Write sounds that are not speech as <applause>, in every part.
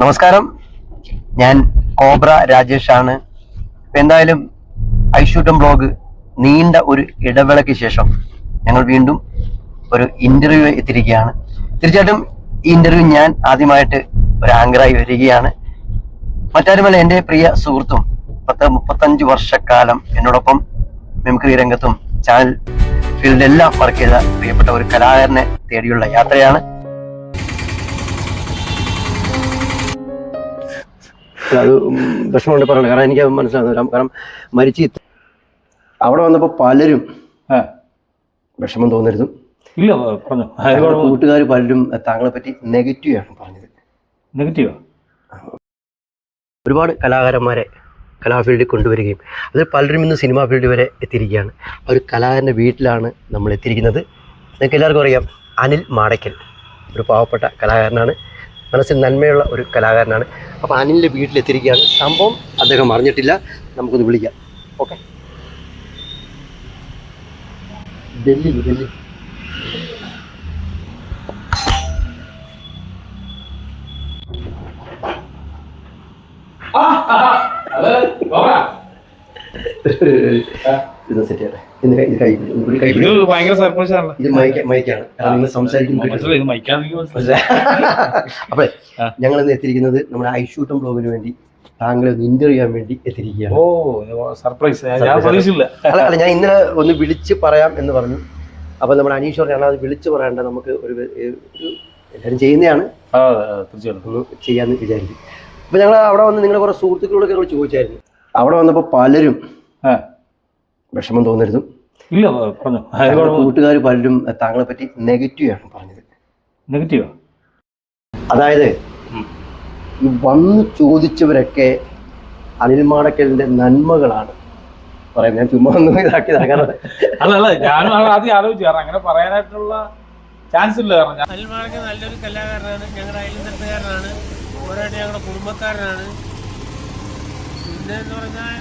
നമസ്കാരം. ഞാൻ കോബ്ര രാജേഷ് ആണ് എന്തായാലും ഐഷൂട്ടം ബ്ലോഗ് നീണ്ട ഒരു ഇടവേളയ്ക്ക് ശേഷം ഞങ്ങൾ വീണ്ടും ഒരു ഇന്റർവ്യൂ എത്തിയിരിക്കുകയാണ്. തീർച്ചയായിട്ടും ഈ ഇന്റർവ്യൂ ഞാൻ ആദ്യമായിട്ട് ഒരു ആങ്കറായി വരികയാണ്. മറ്റാരുമല്ല എന്റെ പ്രിയ സുഹൃത്തും പത്ത് മുപ്പത്തഞ്ച് വർഷക്കാലം എന്നോടൊപ്പം മിമിക്രി രംഗത്തും ചാനൽ ഫീൽഡിലെല്ലാം വർക്ക് ചെയ്ത പ്രിയപ്പെട്ട ഒരു കലാകാരനെ തേടിയുള്ള യാത്രയാണ്. അത് വിഷമമുണ്ട് പറയുന്നത് കാരണം എനിക്ക് മനസ്സിലാകുന്നു കാരണം മരിച്ച് അവിടെ വന്നപ്പോൾ പലരും വിഷമം തോന്നരുതും. ഇല്ല പറഞ്ഞു. കൂട്ടുകാർ പലരും താങ്കളെ പറ്റി നെഗറ്റീവാണ് പറഞ്ഞത്. നെഗറ്റീവാ ഒരുപാട് കലാകാരന്മാരെ കലാ ഫീൽഡിൽ കൊണ്ടുവരികയും അതിൽ പലരും ഇന്ന് സിനിമാ ഫീൽഡ് വരെ എത്തിയിരിക്കുകയാണ്. ഒരു കലാകാരന്റെ വീട്ടിലാണ് നമ്മൾ എത്തിയിരിക്കുന്നത്. നിങ്ങൾക്ക് എല്ലാവർക്കും അറിയാം അനിൽ മാടയ്ക്കൽ. ഒരു പാവപ്പെട്ട കലാകാരനാണ്. മനസ്സിൽ നന്മയുള്ള ഒരു കലാകാരനാണ്. അപ്പോൾ അനിലിന്റെ വീട്ടിലെത്തിയിരിക്കുകയാണ്. സംഭവം അദ്ദേഹം അറിഞ്ഞിട്ടില്ല. നമുക്കൊന്ന് വിളിക്കാം. ഓക്കെ. ഡൽഹി ഡൽഹി. <laughs> ഇത് സെറ്റ് ചെയ്യട്ടെ. ഇത് കൈ ഇത് കൈ ഒരു കൈ ഇത് ഭയങ്കര സർപ്രൈസ് ആണല്ലോ. ഇത് മൈക്ക് മൈക്കാണ് കാരണം നിങ്ങൾ സംസാരിക്കുന്നത് അപ്പേ. ഞങ്ങൾ ഇന്ന് എത്തിയിരിക്കുന്നത് നമ്മുടെ ഐഷൂട്ടം ബ്ലോഗിന് വേണ്ടി താങ്കളെ ഒന്ന് ഇന്റർവ്യൂ ചെയ്യാൻ വേണ്ടി എത്തിയിരിക്കുകയാണ്. ഓ സർപ്രൈസ് ഞാൻ അല്ല അല്ല ഞാൻ ഇന്നലെ ഒന്ന് വിളിച്ച് പറയാം എന്ന് പറഞ്ഞു. അപ്പൊ നമ്മുടെ അനീഷ് പറഞ്ഞാൽ അത് വിളിച്ച് പറയണ്ട നമുക്ക് ഒരു എല്ലാവരും ചെയ്യുന്നതാണ്. ചെയ്യാന്ന് വിചാരിക്കും അപ്പൊ ഞങ്ങൾ അവിടെ വന്ന് നിങ്ങളെ കുറെ സുഹൃത്തുക്കളോടൊക്കെ ഞങ്ങൾ ചോദിച്ചായിരുന്നു. അവിടെ വന്നപ്പോൾ പലരും വിഷമം തോന്നരുതും. ഇല്ല പറഞ്ഞു. കൂട്ടുകാർ പലരും താങ്കളെ പറ്റി നെഗറ്റീവാണ് പറഞ്ഞത്. നെഗറ്റീവാ? അതായത് ഈ വന്ന് ചോദിച്ചവരൊക്കെ അനിൽ മാടക്കലിന്റെ നന്മകളാണ് പറയുന്നത്. ഞാൻ ചുമ്മാ ഒന്നും ഇതാക്കിയതാണ് കാരണം അല്ല അല്ല ഞാനും ആദ്യം ആലോചിച്ചു. കാരണം അങ്ങനെ പറയാനായിട്ടുള്ള ചാൻസ് ഇല്ല. കാരണം അനിൽ മാടക്കൽ നല്ലൊരു കലാകാരനാണ് ഞങ്ങളുടെ അയൽനത്തുകാരനാണ് ഓരോ ഞങ്ങളുടെ കുടുംബക്കാരനാണ്. പിന്നെ എന്ന് പറഞ്ഞാൽ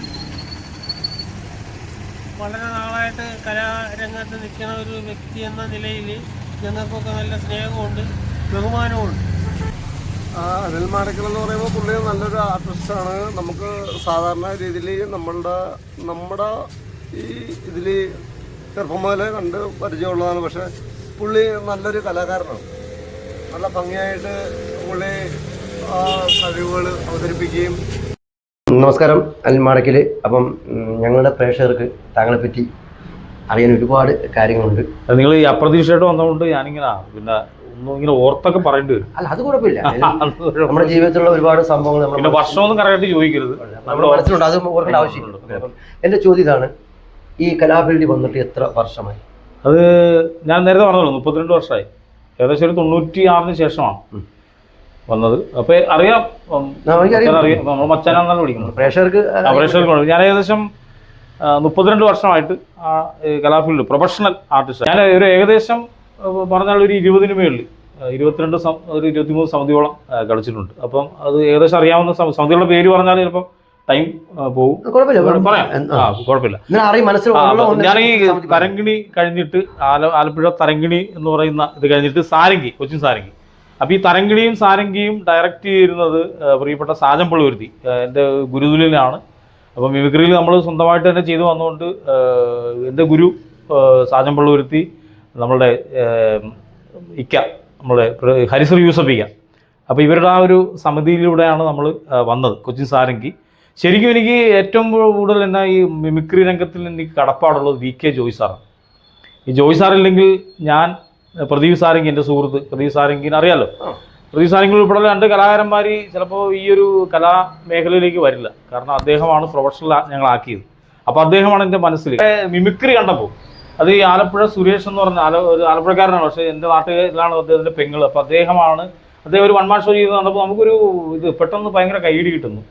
വളരെ നാളായിട്ട് കലാരംഗത്ത് നിൽക്കുന്ന ഒരു വ്യക്തി എന്ന നിലയിൽ ഞങ്ങൾക്കൊക്കെ നല്ല സ്നേഹമുണ്ട് ബഹുമാനമുണ്ട്. അനിൽ മാടക്കൽ എന്ന് പറയുമ്പോൾ പുള്ളി നല്ലൊരു ആർട്ടിസ്റ്റാണ് നമുക്ക് സാധാരണ രീതിയിൽ നമ്മളുടെ നമ്മുടെ ഈ ഇതിൽ ചെറുപ്പം മുതലേ കണ്ട് പരിചയമുള്ളതാണ്. പക്ഷെ പുള്ളി നല്ലൊരു കലാകാരനാണ്. നല്ല ഭംഗിയായിട്ട് പുള്ളി കഴിവുകൾ അവതരിപ്പിക്കുകയും നമസ്കാരം അനിൽ മാടക്കൽ അപ്പം ഞങ്ങളുടെ പ്രേക്ഷകർക്ക് താങ്കളെ പറ്റി അറിയാൻ ഒരുപാട് കാര്യങ്ങളുണ്ട്. നിങ്ങൾ ഈ അപ്രതീക്ഷയായിട്ട് വന്നതുകൊണ്ട് ഞാനിങ്ങനെ പിന്നെ ഒന്നും ഇങ്ങനെ ഓർത്തൊക്കെ പറയേണ്ടി വരും. അല്ല അത് കുഴപ്പമില്ല. <laughs> നമ്മുടെ ജീവിതത്തിലുള്ള ഒരുപാട് സംഭവങ്ങൾ നമ്മൾ വർഷമൊന്നും കറക്റ്റ് ചോദിക്കരുത്. നമ്മുടെ മനസ്സിലുണ്ട് അത് ഓർക്കേണ്ട ആവശ്യമുണ്ട്. അപ്പം എന്റെ ചോദ്യം ഇതാണ് ഈ കലാഫീൽഡിൽ വന്നിട്ട് എത്ര വർഷമായി? അത് ഞാൻ നേരത്തെ പറഞ്ഞല്ലോ മുപ്പത്തിരണ്ട് വർഷമായി. ഏകദേശം ഒരു തൊണ്ണൂറ്റി ആറിന് ശേഷമാണ്. വന്നത്. അപ്പൊ അറിയാം. നമ്മൾ മച്ചാനാന്നാണ് വിളിക്കുന്നത്. പ്രേക്ഷകർക്ക് അപേക്ഷകർക്ക് ഞാൻ ഏകദേശം മുപ്പത്തിരണ്ട് വർഷമായിട്ട് ആ കലാഫീൽഡ് പ്രൊഫഷണൽ ആർട്ടിസ്റ്റ് ഞാൻ ഒരു ഏകദേശം പറഞ്ഞാൽ ഒരു ഇരുപതിന് മേളിൽ ഇരുപത്തിരണ്ട് ഒരു ഇരുപത്തിമൂന്ന് സമിതിയോളം കളിച്ചിട്ടുണ്ട്. അപ്പം അത് ഏകദേശം അറിയാവുന്ന സമിതികളുടെ പേര് പറഞ്ഞാൽ ചിലപ്പം ടൈം പോകും കുഴപ്പമില്ല. ഞാൻ ഈ തരങ്കിണി കഴിഞ്ഞിട്ട് ആല ആലപ്പുഴ തരങ്കിണി എന്ന് പറയുന്ന ഇത് കഴിഞ്ഞിട്ട് സാരംഗി കൊച്ചിൻ സാരംഗി. അപ്പൊ ഈ തരംഗിണിയും സാരംഗിയും ഡയറക്റ്റ് ചെയ്തിരുന്നത് പ്രിയപ്പെട്ട സാജൻ പള്ളുരുത്തി ആ, എന്റെ ഗുരുതുലിനാണ് അപ്പം മിമിക്രിയിൽ നമ്മൾ സ്വന്തമായിട്ട് തന്നെ ചെയ്തു വന്നുകൊണ്ട് എന്റെ ഗുരു സാജൻ പള്ളുരുത്തി നമ്മളുടെ ഇക്ക നമ്മുടെ ഹരിസർ യൂസഫ് ഇക്ക. അപ്പോൾ ഇവരുടെ ആ ഒരു സമിതിയിലൂടെയാണ് നമ്മൾ വന്നത് കൊച്ചിൻ സാരംഗി. ശരിക്കും എനിക്ക് ഏറ്റവും കൂടുതൽ എന്നാ ഈ മിമിക്രി രംഗത്തിൽ എനിക്ക് കടപ്പാടുള്ളത് വി കെ ജോയ് സാറാണ്. ഈ ജോയ് സാറില്ലെങ്കിൽ ഞാൻ പ്രദീപ് സാരംഗി എന്റെ സുഹൃത്ത്. പ്രദീപ് സാരംഗിനെ അറിയാലോ? പ്രദീപ് സാരംഗി ഉൾപ്പെടെ രണ്ട് കലാകാരന്മാർ ചിലപ്പോൾ ഈ ഒരു കലാ മേഖലയിലേക്ക് വരില്ല. കാരണം അദ്ദേഹമാണ് പ്രൊഫഷണൽ ഞങ്ങളാക്കിയത് അപ്പോൾ അദ്ദേഹമാണ് എന്റെ മനസ്സിൽ. മിമിക്രി കണ്ടപ്പോൾ അത് ഈ ആലപ്പുഴ സുരേഷ് എന്ന് പറഞ്ഞ ആല ഒരു ആലപ്പുഴക്കാരനാണ്. പക്ഷേ എന്റെ നാട്ടിലാണ് അദ്ദേഹത്തിന്റെ പെങ്ങൾ അപ്പോൾ അദ്ദേഹമാണ് അദ്ദേഹം ഒരു വൺ മാൻ ഷോ ചെയ്ത് കണ്ടപ്പോൾ നമുക്കൊരു ഇത് പെട്ടെന്ന് ഭയങ്കര കൈയിടി കിട്ടുന്നു.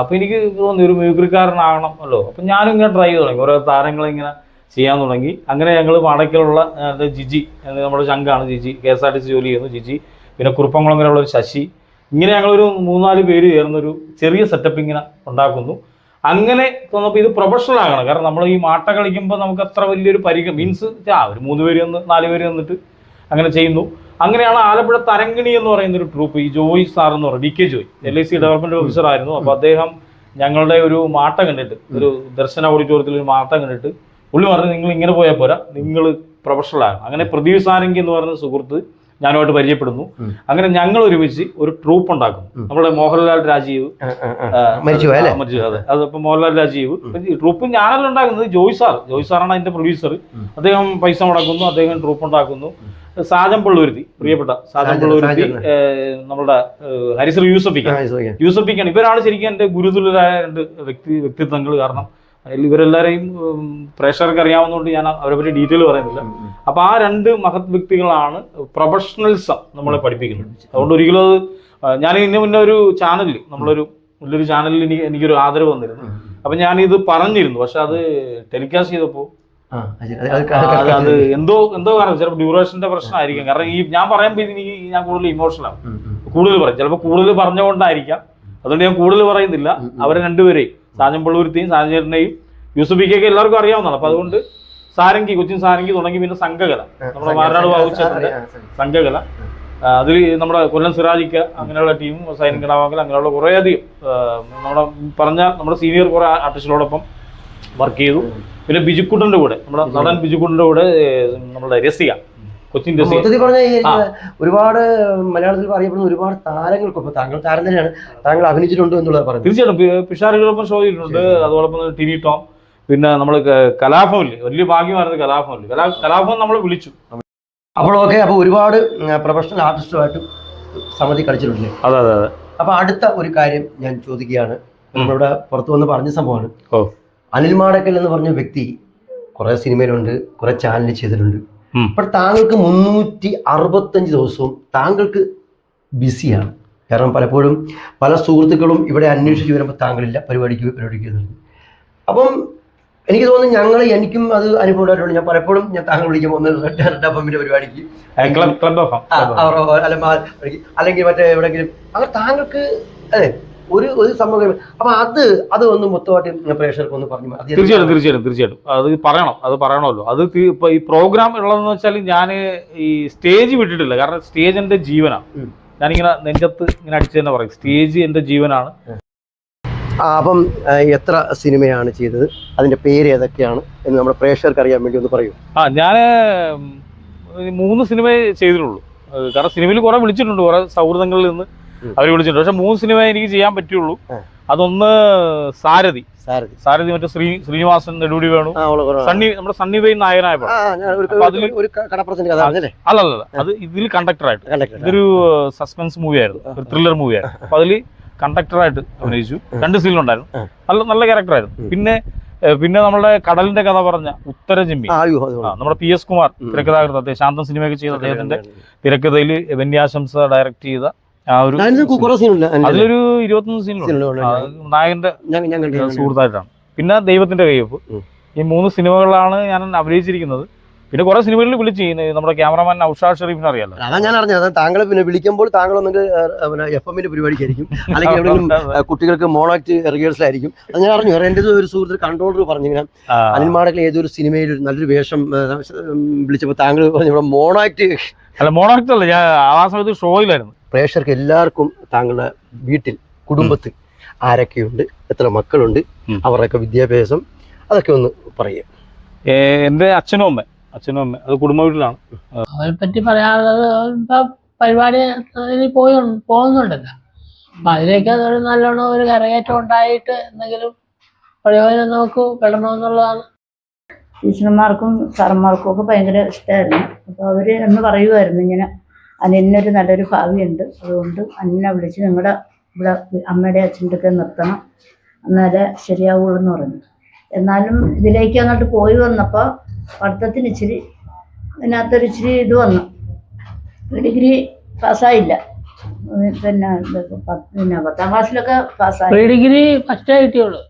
അപ്പോൾ എനിക്ക് തോന്നി ഒരു മ്യൂസിക്കാരനാകണം അല്ലോ. അപ്പം ഞാനും ഇങ്ങനെ ട്രൈ ചെയ്ത് തുടങ്ങി. ഓരോ താരങ്ങളിങ്ങനെ ചെയ്യാൻ തുടങ്ങി. അങ്ങനെ ഞങ്ങൾ വാടകയിലുള്ള ജിജി നമ്മുടെ ചങ്കാണ് Jiji K S R T C ജോലി ചെയ്യുന്നു ജിജി പിന്നെ കുറുപ്പംകുളങ്ങരയുള്ള ഒരു ശശി. ഇങ്ങനെ ഞങ്ങളൊരു മൂന്നാൽ പേര് ചേർന്നൊരു ചെറിയ സെറ്റപ്പ് ഇങ്ങനെ ഉണ്ടാക്കുന്നു. അങ്ങനെ തോന്നപ്പോൾ ഇത് പ്രൊഫഷണൽ ആകണം. കാരണം നമ്മൾ ഈ മാട്ട കളിക്കുമ്പോൾ നമുക്ക് അത്ര വലിയൊരു പരിഗ മീൻസ് ആ ഒരു മൂന്ന് പേര് വന്ന് നാല് പേര് വന്നിട്ട് അങ്ങനെ ചെയ്യുന്നു. അങ്ങനെയാണ് ആലപ്പുഴ തരങ്കിണി എന്ന് പറയുന്ന ഒരു ട്രൂപ്പ് ഈ ജോയ് സാർ എന്ന് പറയുന്നത് D K Joy. L I C development officer ആയിരുന്നു. അപ്പൊ അദ്ദേഹം ഞങ്ങളുടെ ഒരു മാട്ട കണ്ടിട്ട് ഒരു ദർശന ഓഡിറ്റോറിയത്തിൽ ഒരു മാട്ട കണ്ടിട്ട് പുള്ളി പറഞ്ഞു നിങ്ങൾ ഇങ്ങനെ പോയാൽ പോരാ നിങ്ങൾ പ്രൊഫഷണൽ ആണ്. അങ്ങനെ പ്രദീപ് സാരംഗി എന്ന് പറയുന്ന സുഹൃത്ത് ഞാനുമായിട്ട് പരിചയപ്പെടുന്നു. അങ്ങനെ ഞങ്ങൾ ഒരുമിച്ച് ഒരു ട്രൂപ്പ് ഉണ്ടാക്കും. നമ്മുടെ മോഹൻലാൽ രാജീവ് മരിച്ചു അതെ. അതിപ്പോ മോഹൻലാൽ രാജീവ്. ട്രൂപ്പ് ഞാനല്ല ഉണ്ടാക്കുന്നത് ജോയ് സാർ. ജോയ് സാറാണ് അതിന്റെ പ്രൊഡ്യൂസർ അദ്ദേഹം പൈസ മുടക്കുന്നു അദ്ദേഹം ട്രൂപ്പ് ഉണ്ടാക്കുന്നു. സാജൻ പള്ളൂരുത്തി പ്രിയപ്പെട്ട സാജൻ പള്ളൂരുത്തി നമ്മുടെ ഹരിസർ ഹരിശ്രീ യൂസഫിക്ക. യൂസഫിക്കാണ്. ഇവരാണ് ശരിക്കും എന്റെ ഗുരുതുലരായ രണ്ട് വ്യക്തി വ്യക്തിത്വങ്ങൾ കാരണം അതിൽ ഇവരെല്ലാവരെയും പ്രേക്ഷകർക്ക് അറിയാവുന്നതുകൊണ്ട് ഞാൻ അവരെ പറ്റി ഡീറ്റെയിൽ പറയുന്നില്ല. അപ്പൊ ആ രണ്ട് മഹത് വ്യക്തികളാണ് പ്രൊഫഷണൽസം നമ്മളെ പഠിപ്പിക്കുന്നത്. അതുകൊണ്ട് ഒരിക്കലും അത് ഞാൻ ഇതിന് മുന്നേ ഒരു ചാനലിൽ നമ്മളൊരു വലിയൊരു ചാനലിൽ എനിക്ക് എനിക്കൊരു ആദരവ് വന്നിരുന്നു. അപ്പൊ ഞാൻ ഇത് പറഞ്ഞിരുന്നു. പക്ഷെ അത് ടെലികാസ്റ്റ് ചെയ്തപ്പോൾ അത് അത് എന്തോ എന്തോ കാരണം ചിലപ്പോൾ ഡ്യൂറേഷന്റെ പ്രശ്നമായിരിക്കും. കാരണം ഈ ഞാൻ പറയുമ്പോൾ എനിക്ക് ഞാൻ കൂടുതൽ ഇമോഷണൽ ആവും കൂടുതൽ പറയും. ചിലപ്പോൾ കൂടുതൽ പറഞ്ഞുകൊണ്ടായിരിക്കാം. അതുകൊണ്ട് ഞാൻ കൂടുതൽ പറയുന്നില്ല. അവരെ രണ്ടുപേരെയും. സാജൻ പള്ളൂരത്തെയും സാജനേട്ടനെയും യൂസഫിക്കൊക്കെ എല്ലാവർക്കും അറിയാവുന്നതാണ്. അപ്പൊ അതുകൊണ്ട് സാരംഗി കൊച്ചിൻ സാരംഗി തുടങ്ങി പിന്നെ സംഘകല. നമ്മുടെ മാരനാട് ബാബുച്ചേട്ടന്റെ സംഘകല. അതിൽ നമ്മുടെ കൊല്ലം സിറാജിക്ക അങ്ങനെയുള്ള ടീം സൈനിക കിടാവാക്കൽ അങ്ങനെയുള്ള കുറേ അധികം ആ, നമ്മുടെ പറഞ്ഞ നമ്മുടെ സീനിയർ കുറേ ആർട്ടിസ്റ്റുകളോടൊപ്പം വർക്ക് ചെയ്തു. പിന്നെ ബിജുക്കുട്ടന്റെ കൂടെ നമ്മുടെ നടൻ ബിജുക്കുട്ടന്റെ കൂടെ നമ്മുടെ രസിക. കൊച്ചിൻ മൊത്തത്തിൽ പറഞ്ഞ ആ. ഒരുപാട് മലയാളത്തിൽ അറിയപ്പെടുന്ന ഒരുപാട് താരങ്ങൾക്കൊപ്പം താങ്കൾ താരം തന്നെയാണ് താങ്കൾ അഭിനയിച്ചിട്ടുണ്ട് എന്നുള്ളത് പറഞ്ഞു തീർച്ചയായിട്ടും. പി- പിഷാരടിയോടൊപ്പം ഷോ ചെയ്തിട്ടുണ്ട്. അതോടൊപ്പം ടിനി ടോം പിന്നെ നമ്മൾ കലാഭവനില്ലേ വലിയ ഭാഗ്യമായിരുന്നു കലാഭവനിൽ കലാ കലാഭവൻ നമ്മളെ വിളിച്ചു. അപ്പോൾ ഓക്കെ അപ്പോൾ ഒരുപാട് പ്രൊഫഷണൽ ആർട്ടിസ്റ്റുമായിട്ടും സമിതി കളിച്ചിട്ടുണ്ട്. അതെ അതെ അതെ. അപ്പോൾ അടുത്ത ഒരു കാര്യം ഞാൻ ചോദിക്കുകയാണ്. നമ്മളിവിടെ പുറത്തു വന്ന് പറഞ്ഞ സംഭവമാണ്. അനിൽ മാടക്കൽ എന്ന് പറഞ്ഞ വ്യക്തി കുറേ സിനിമയിലുണ്ട് കുറേ ചാനൽ ചെയ്തിട്ടുണ്ട്. അപ്പോൾ താങ്കൾക്ക് മുന്നൂറ്റി അറുപത്തഞ്ച് ദിവസവും താങ്കൾക്ക് ബിസിയാണ്. കാരണം പലപ്പോഴും പല സുഹൃത്തുക്കളും ഇവിടെ അന്വേഷിച്ച് വരുമ്പോൾ താങ്കളില്ല പരിപാടിക്ക് പരിപാടിക്ക് അപ്പം എനിക്ക് തോന്നുന്നു ഞങ്ങൾ എനിക്കും അത് അനുഭവമായിട്ടുണ്ട് ഞാൻ പലപ്പോഴും ഞാൻ താങ്കൾ വിളിക്കുമ്പോൾ ഒന്ന് റെഡ് റെഡ് അപ്പമിന്റെ പരിപാടിക്ക് അല്ലെങ്കിൽ മറ്റേ എവിടെയെങ്കിലും അങ്ങനെ താങ്കൾക്ക് അതെ ഒരു ഒരു സംഭവം അപ്പൊ അത് അത് ഒന്ന് മൊത്തമായിട്ട് പ്രേക്ഷകർക്ക് ഒന്ന് പറഞ്ഞു തീർച്ചയായിട്ടും തീർച്ചയായിട്ടും തീർച്ചയായിട്ടും. അത് പറയണം അത് പറയണമല്ലോ. അത് ഇപ്പൊ ഈ പ്രോഗ്രാം ഉള്ളതെന്ന് വെച്ചാൽ ഞാൻ ഈ സ്റ്റേജ് വിട്ടിട്ടില്ല. കാരണം സ്റ്റേജ് എന്റെ ജീവനാണ്. ഞാനിങ്ങനെ നെഞ്ചത്ത് ഇങ്ങനെ അടിച്ചു തന്നെ പറയും. സ്റ്റേജ് എന്റെ ജീവനാണ്. അപ്പം എത്ര സിനിമയാണ് ചെയ്തത്? അതിന്റെ പേര് ഏതൊക്കെയാണ്? എന്ന് നമ്മുടെ പ്രേക്ഷകർക്ക് അറിയാൻ വേണ്ടി ഒന്ന് പറയൂ. ആ ഞാൻ മൂന്ന് സിനിമയെ ചെയ്തിട്ടുള്ളൂ. കാരണം സിനിമയിൽ കുറെ വിളിച്ചിട്ടുണ്ട്. കുറെ സൗഹൃദങ്ങളിൽ നിന്ന്. അവർ വിളിച്ചിട്ടുണ്ട്. പക്ഷെ മൂന്ന് സിനിമ എനിക്ക് ചെയ്യാൻ പറ്റുള്ളൂ അതൊന്ന് സാരഥി. സാരഥി. സാരഥി മറ്റേ ശ്രീ ശ്രീനിവാസൻ നെടുപടി വേണു. സണ്ണി നമ്മുടെ സണ്ണി വൈ നായകനായ അല്ലല്ല അത് ഇതിൽ കണ്ടക്ടറായിട്ട് ഇതൊരു സസ്പെൻസ് മൂവി ആയിരുന്നു. ഒരു ത്രില്ലർ മൂവി ആയിരുന്നു. അപ്പൊ അതിൽ കണ്ടക്ടറായിട്ട് അഭിനയിച്ചു. രണ്ട് സീനുണ്ടായിരുന്നു. നല്ല നല്ല ക്യാരക്ടറായിരുന്നു. പിന്നെ പിന്നെ നമ്മുടെ കടലിന്റെ കഥ പറഞ്ഞ ഉത്തരജമ്മി. നമ്മുടെ പി എസ് കുമാർ. തിരക്കഥാകൃത്ത് ശാന്തം സിനിമയൊക്കെ ചെയ്ത അദ്ദേഹത്തിന്റെ തിരക്കഥയിൽ വെന്യാശംസ ഡയറക്ട് ചെയ്ത ആ ഒരു അതിലൊരു ഇരുപത്തൊന്ന് സീനുണ്ട്. നായകന്റെ. സുഹൃത്തായിട്ടാണ്. പിന്നെ ദൈവത്തിന്റെ കയ്യൊപ്പ്. ഈ മൂന്ന് സിനിമകളാണ് ഞാൻ അഭിനയിച്ചിരിക്കുന്നത്. പിന്നെ കുറെ സിനിമകളിൽ വിളിച്ച് നമ്മുടെ ക്യാമറമാൻ ഔഷാ ഷെറീഫിനെ അറിയാലോ? അതാ ഞാൻ അറിഞ്ഞത്. താങ്കളെ പിന്നെ വിളിക്കുമ്പോൾ താങ്കൾ ഒന്നെങ്കിൽ എഫ് എമ്മിന്റെ പരിപാടിക്കായിരിക്കും. <laughs> അല്ലെങ്കിൽ എവിടെയെങ്കിലും ആ, കുട്ടികൾക്ക് മോണാക്ട് റിഹേഴ്സൽ ആയിരിക്കും അത് ഞാൻ അറിഞ്ഞു. എന്റെ എന്റെ ഒരു സുഹൃത്ത് കൺട്രോളർ പറഞ്ഞു ഇങ്ങനെ. ആ, ഏതൊരു സിനിമയിൽ നല്ലൊരു വേഷം വിളിച്ചപ്പോൾ താങ്കൾ പറഞ്ഞു ഇവിടെ മോണാക്ട് അല്ല മോണാക്ട് അല്ല ഞാൻ ആ സമയത്ത് ഷോയിലായിരുന്നു. പ്രേക്ഷകർക്ക് എല്ലാവർക്കും താങ്കളുടെ വീട്ടിൽ കുടുംബത്തിൽ ആരൊക്കെയുണ്ട് എത്ര മക്കളുണ്ട്. അവരുടെയൊക്കെ വിദ്യാഭ്യാസം അതൊക്കെ ഒന്ന് പറയുക എന്റെ അച്ഛനും അമ്മ അച്ഛനും അമ്മ അത് കുടുംബ വീട്ടിലാണ്. അവരെ പറ്റി പറയാനുള്ളത് ഇപ്പൊ പരിപാടി പോയി പോകുന്നുണ്ടല്ലോ. അപ്പൊ അതിലേക്ക് അതൊരു നല്ലോണം ഒരു കരകയറ്റം ഉണ്ടായിട്ട് എന്തെങ്കിലും പ്രയോജനം നമുക്ക് പെടണമെന്നുള്ളതാണ് ടീച്ചർമാർക്കും സാറന്മാർക്കും ഒക്കെ ഭയങ്കര ഇഷ്ടമായിരുന്നു അപ്പോൾ അവർ എന്ന് പറയുമായിരുന്നു ഇങ്ങനെ അനിലിനൊരു നല്ലൊരു ഭാവിയുണ്ട്. അതുകൊണ്ട് അന്നെ വിളിച്ച് നിങ്ങളുടെ ഇവിടെ അമ്മയുടെ അച്ഛന്റെ ഒക്കെ നിർത്തണം. എന്നാലേ ശരിയാവുള്ളൂ എന്ന് പറഞ്ഞു. എന്നാലും ഇതിലേക്ക് അങ്ങോട്ട് പോയി വന്നപ്പോൾ പഠിത്തത്തിന് ഇച്ചിരി അതിനകത്തൊരു ഇച്ചിരി ഇത് വന്നു. ഡിഗ്രി പാസ്സായില്ല. പിന്നെ പിന്നെ പത്താം ക്ലാസ്സിലൊക്കെ പാസ്സായി. ഡിഗ്രി ഫസ്റ്റായി കിട്ടിയുള്ളൂ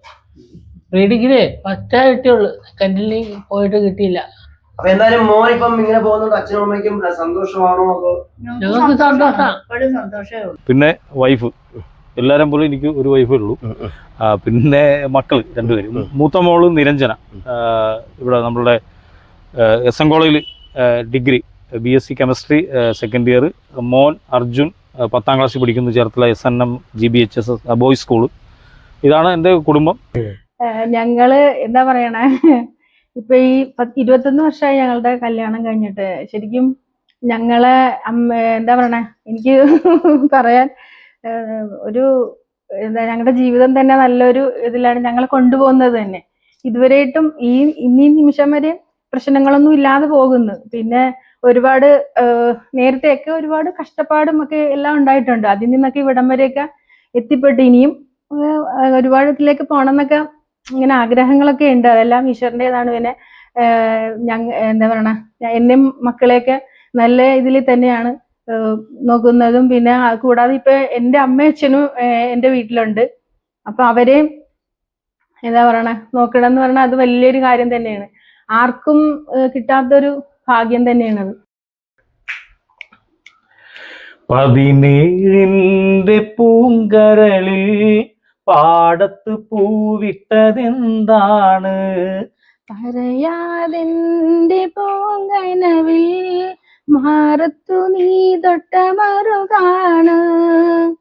ഡിഗ്രി ഫസ്റ്റായി കിട്ടിയുള്ളൂ സെക്കൻഡിൽ പോയിട്ട് കിട്ടിയില്ല. അപ്പൊ എന്തായാലും മോൻ ഇപ്പം ഇങ്ങനെ പോകുന്നത് അച്ഛനും അമ്മയ്ക്കും സന്തോഷമാണോ അതോ? ഞങ്ങൾക്ക് സന്തോഷമാണ്. എപ്പോഴും സന്തോഷമേ ഉള്ളൂ. പിന്നെ വൈഫ് എല്ലാവരും പോലും എനിക്ക് ഒരു വൈഫേ ഉള്ളൂ. പിന്നെ മക്കൾ രണ്ടുപേരും. മൂത്ത മോൾ നിരഞ്ജന. ഇവിടെ നമ്മളുടെ എസ് എൻ കോളേജിൽ degree B S C chemistry second year മോൻ അർജുൻ ആ, പത്താം ക്ലാസ്സിൽ പഠിക്കുന്നു Cherthala S N M G B H S S boys school ഇതാണ് എന്റെ കുടുംബം. ഞങ്ങൾ എന്താ പറയണേ? ഇപ്പൊ ഈ പത്ത് ഇരുപത്തൊന്ന് വർഷമായി ഞങ്ങളുടെ കല്യാണം കഴിഞ്ഞിട്ട്. ശരിക്കും ഞങ്ങളെ അമ്മ എന്താ പറയണേ? എനിക്ക് <laughs> പറയാൻ ഒരു എന്താ ഞങ്ങളുടെ ജീവിതം തന്നെ നല്ലൊരു ഇതിലാണ് ഞങ്ങളെ കൊണ്ടുപോകുന്നത് തന്നെ. ഇതുവരെയായിട്ടും ഈ ഇന്നീ നിമിഷം വരെ പ്രശ്നങ്ങളൊന്നും ഇല്ലാതെ പോകുന്നു. പിന്നെ ഒരുപാട് നേരത്തെയൊക്കെ ഒരുപാട് കഷ്ടപ്പാടും ഒക്കെ എല്ലാം ഉണ്ടായിട്ടുണ്ട്. അതിൽ നിന്നൊക്കെ ഇവിടം വരെയൊക്കെ എത്തിപ്പെട്ട് ഇനിയും ഒരുപാട് ഇതിലേക്ക് പോകണം എന്നൊക്കെ ഇങ്ങനെ ആഗ്രഹങ്ങളൊക്കെ ഉണ്ട്. അതെല്ലാം ഈശ്വരന്റെതാണ് പിന്നെ ഞങ്ങ എന്താ പറയണ? എന്നെ മക്കളെയൊക്കെ നല്ല ഇതിൽ തന്നെയാണ് നോക്കുന്നതും. പിന്നെ കൂടാതെ ഇപ്പൊ എന്റെ അമ്മയും അച്ഛനും എന്റെ വീട്ടിലുണ്ട്. അപ്പൊ അവരെയും എന്താ പറയണ? നോക്കണം എന്ന് പറഞ്ഞാൽ അത് വലിയൊരു കാര്യം തന്നെയാണ്. ആർക്കും കിട്ടാത്തൊരു ഭാഗ്യം തന്നെയാണ് തന്നെയാണത്. പതിനേഴിന്റെ പൂങ്കരളിൽ പാടത്ത് പൂവിട്ടതെന്താണ്? പറയാതെന്റെ പൂങ്കനവിൽ മാറത്തു നീ തൊട്ട മറുകാണ്.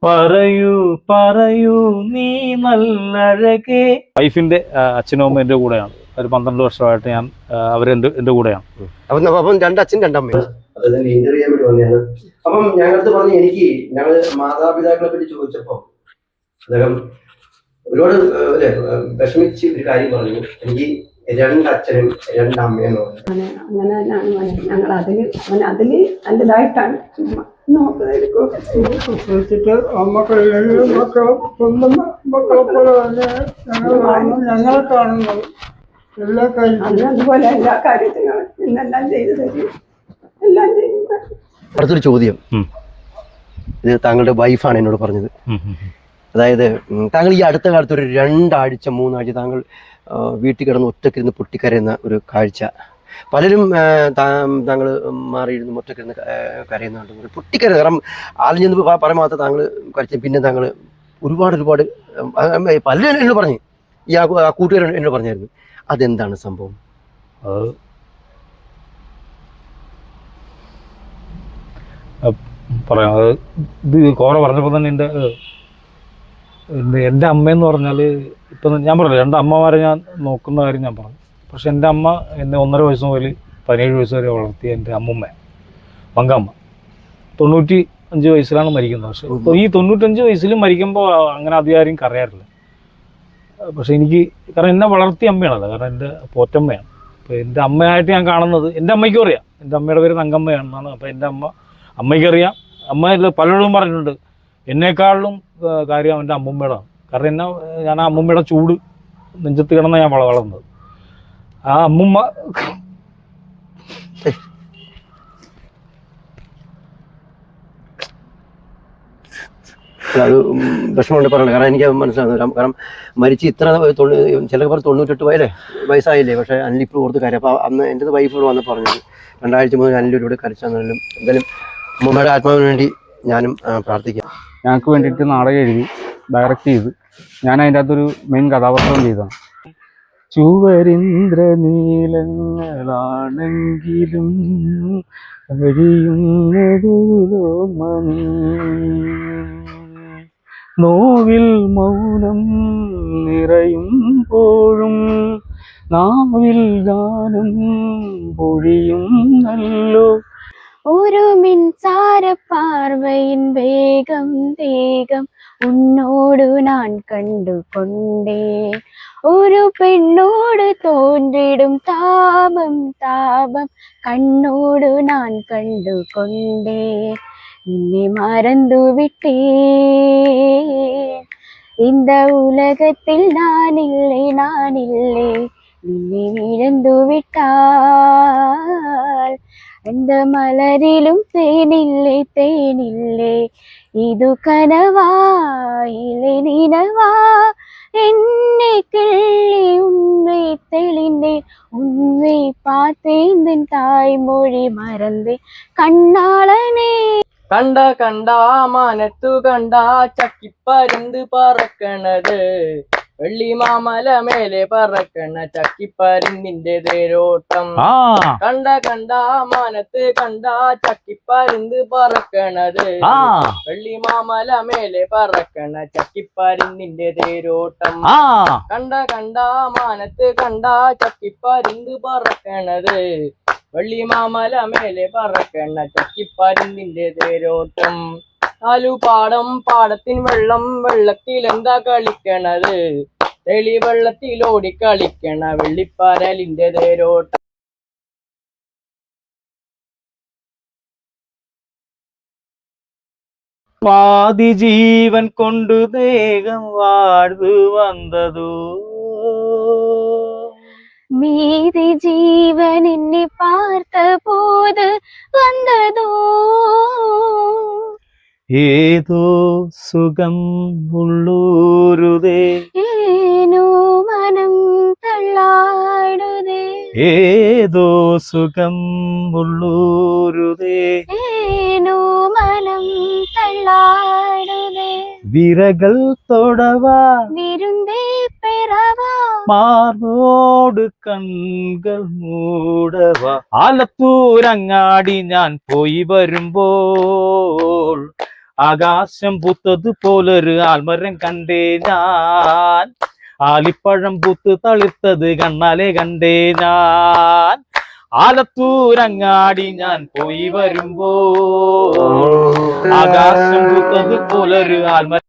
പറയൂ പറയൂ നീ നല്ലഴകേ. വൈഫിന്റെ അച്ഛനും അമ്മ എന്റെ കൂടെയാണ്. ഒരു പന്ത്രണ്ട് വർഷമായിട്ട് ഞാൻ അവരെന്റെ എന്റെ കൂടെയാണ്. അപ്പം നമ്മ- അപ്പം രണ്ട് അച്ഛൻ രണ്ടമ്മ ഇന്റർവ്യൂ ചെയ്യാൻ വേണ്ടി വന്നതാണ്. അപ്പം ഞങ്ങളടുത്ത് പറഞ്ഞു എനിക്ക് ഞങ്ങൾ മാതാപിതാക്കളെ പറ്റി ചോദിച്ചപ്പോ അദ്ദേഹം ഒരുപാട് അല്ലെ വിഷമിച്ച് ഒരു കാര്യം പറഞ്ഞു. എനിക്ക് രണ്ട് അച്ഛനും രണ്ട് അമ്മയും പറഞ്ഞു അങ്ങനെ ഞാൻ ഞങ്ങൾ അതിൽ അവൻ അതിൽ നല്ലതായിട്ടാണ് നോക്കുന്നതൊക്കെ വിളിച്ചിട്ട് മക്കളില്ലെങ്കിൽ മക്കൾ സ്വന്തം മക്കളെ പോലെ തന്നെ ഞങ്ങളാണ് ഞങ്ങളെ കാണുന്നത് എല്ലാ കാര്യത്തിലും. അന്ന് അതുപോലെ എല്ലാ കാര്യത്തിനും ഇന്നെല്ലാം ചെയ്തു തരും. എല്ലാം ചെയ്യും അടുത്തൊരു ചോദ്യം. ഇത് താങ്കളുടെ വൈഫാണ് എന്നോട് പറഞ്ഞത്. അതായത് താങ്കൾ ഈ അടുത്ത കാലത്ത് ഒരു രണ്ടാഴ്ച മൂന്നാഴ്ച താങ്കൾ വീട്ടിൽ കിടന്ന് ഒറ്റക്കിരുന്ന് പൊട്ടിക്കരയുന്ന ഒരു കാഴ്ച. പലരും താങ്കൾ മാറിയിരുന്നു ഒറ്റക്കിരുന്ന് കരയുന്നുണ്ട്. പൊട്ടിക്കര കാരണം ആദ്യം ചെന്ന് പ- പറയാൻ മാത്രം താങ്കൾ കരച്ചു പിന്നെ താങ്കൾ ഒരുപാട് ഒരുപാട് പലരും എന്നോട് പറഞ്ഞു. ഈ ആ കൂട്ടുകാരൻ എന്നോട് പറഞ്ഞായിരുന്നു. അതെന്താണ് സംഭവം? പറയാം. ഇത് കോറ പറഞ്ഞപ്പോൾ തന്നെ എന്റെ എന്റെ അമ്മയെന്ന് പറഞ്ഞാൽ ഇപ്പം ഞാൻ പറഞ്ഞില്ല രണ്ട് അമ്മമാരെ ഞാൻ നോക്കുന്ന കാര്യം ഞാൻ പറഞ്ഞു. പക്ഷെ എന്റെ അമ്മ എന്നെ ഒന്നര വയസ്സ് മുതൽ പതിനേഴ് വയസ്സ് വരെ വളർത്തിയ എന്റെ അമ്മുമ്മ മങ്കമ്മ തൊണ്ണൂറ്റി അഞ്ച് വയസ്സിലാണ് മരിക്കുന്നത്. പക്ഷെ ഇപ്പോൾ ഈ തൊണ്ണൂറ്റഞ്ച് വയസ്സിൽ മരിക്കുമ്പോൾ അങ്ങനെ അധികം ആരും കറിയാറില്ല പക്ഷെ എനിക്ക് കാരണം എന്നെ വളർത്തിയ അമ്മയാണല്ലോ കാരണം എന്റെ പോറ്റമ്മയാണ്. അപ്പോൾ എന്റെ അമ്മയായിട്ട് ഞാൻ കാണുന്നത് എന്റെ അമ്മയ്ക്കും അറിയാം. എന്റെ അമ്മയുടെ പേര് തങ്കമ്മയാണെന്നാണ്. അപ്പോൾ എന്റെ അമ്മ അമ്മയ്ക്കറിയാം. അമ്മ പലരോടും പറഞ്ഞിട്ടുണ്ട്. എന്നെക്കാളിലും കാര്യം അവന്റെ അമ്മൂമ്മയുടെ കാരണം എന്നെ ഞാൻ ആ അമ്മൂമ്മയുടെ ചൂട് നെഞ്ചത്ത് കിടന്ന ഞാൻ വള വളർന്നത്. ആ അമ്മുമ്മ അത് വിഷമമുണ്ട് പറയണം കാരണം എനിക്ക് മനസ്സിലാകുന്നു കാരണം മരിച്ച് ഇത്ര ചില പേർ തൊണ്ണൂറ്റെട്ട് വയല്ലേ വയസ്സായില്ലേ? പക്ഷേ അനിലിപ്പോൾ ഓർത്ത് കാര്യം. അപ്പോൾ അന്ന് എന്റെ വൈഫ് ഇവിടെ വന്ന് പറഞ്ഞത് രണ്ടാഴ്ച മുതൽ അനിലൂടെ കരച്ചാൽ എന്തായാലും അമ്മയുടെ ആത്മാവിന് വേണ്ടി ഞാനും പ്രാർത്ഥിക്കാം. ഞങ്ങൾക്ക് വേണ്ടിയിട്ട് നാടകം എഴുതി ഡയറക്റ്റ് ചെയ്ത്. ഞാൻ അതിന്റെ അകത്തൊരു മെയിൻ കഥാപാത്രം ചെയ്തതാണ്. ചുവരിന്ദ്ര നീലങ്ങളാണെങ്കിലും നോവിൽ മൗനം നിറയുമ്പോഴും നാവിൽ ഗാനം പൊഴിയും നല്ലോ ഒരു മിൻസാര பார்வையின் வேகம் வேகம் உன்னோடு நான் கண்டு கொண்டேன் ஒரு பெண்ணோடு தோன்றிடும் தாபம் தாபம் கண்ணோடு நான் கண்டு கொண்டேன் என்னை மறந்து விட்டேன் இந்த உலகத்தில் நான் இல்லை நான் இல்லை. இழந்து விட்டாள் അന്തമലരിലും തേനില്ലേ തേനില്ലേ. ഇതു കനവായിലെ നിനവാ. എന്നെ കിള്ളി ഉന്നൈ തെളിന്റെ ഉന്നൈ പാത്തേന്തൻ തായ്മൊഴി മറന്ന് കണ്ണാളനേ. കണ്ട കണ്ട മാനത്തു കണ്ട ചക്കിപ്പരുന്ത് പറക്കണത്. വെള്ളിമാമല മേലെ പറക്കണ ചക്കിപ്പരുന്നിന്റെ തേരോട്ടം. കണ്ട കണ്ട മാനത്ത് കണ്ട ചക്കിപ്പരുന്ത് പറക്കണത്. വെള്ളിമാമലമേലെ വെള്ളിമാമല മേലെ പറക്കണ ചക്കിപ്പരുന്നിന്റെ തേരോട്ടം. കണ്ട കണ്ട മാനത്ത് കണ്ട ചക്കിപ്പരുന്ത് പറക്കണത്. വെള്ളി വെള്ളിമാമല മേലെ പറക്കണ്ണ ചക്കിപ്പരുന്നിന്റെ തേരോട്ടം നാലു പാടം പാടത്തിൻ വെള്ളം വെള്ളത്തിൽ എന്താ കളിക്കണത് തെളി വെള്ളത്തിൽ ഓടിക്കളിക്കണ വെള്ളിപ്പാരലിന്റെ തേരോട്ടം പാതി ജീവൻ കൊണ്ടു ദേഹം വാഴ്ന്നു വന്നതോ மீதி ஜீவன் என்னை பார்த்த போது வந்ததோ ஏதோ சுகம் உள்ளூருதே ஏனோ மனம் தள்ளாடுதே ஏதோ சுகம் உள்ளூருதே ஏனோ மனம் தள்ளாடுதே விரகள் தொடவா விருந்தே பெறவா മാർന്നോട് കൺകൾ മൂടവ ആലത്തൂരങ്ങാടി ഞാൻ പോയി വരുമ്പോൾ ആകാശം പൂത്തതുപോലൊരു ആൽമരം കണ്ടേ ഞാൻ ആലിപ്പഴം പൂത്ത് തളിർത്തത് കണ്ണാലെ കണ്ടേ ഞാൻ ആലത്തൂരങ്ങാടി ഞാൻ പോയി വരുമ്പോ ആകാശം പുലരു ആൽമരം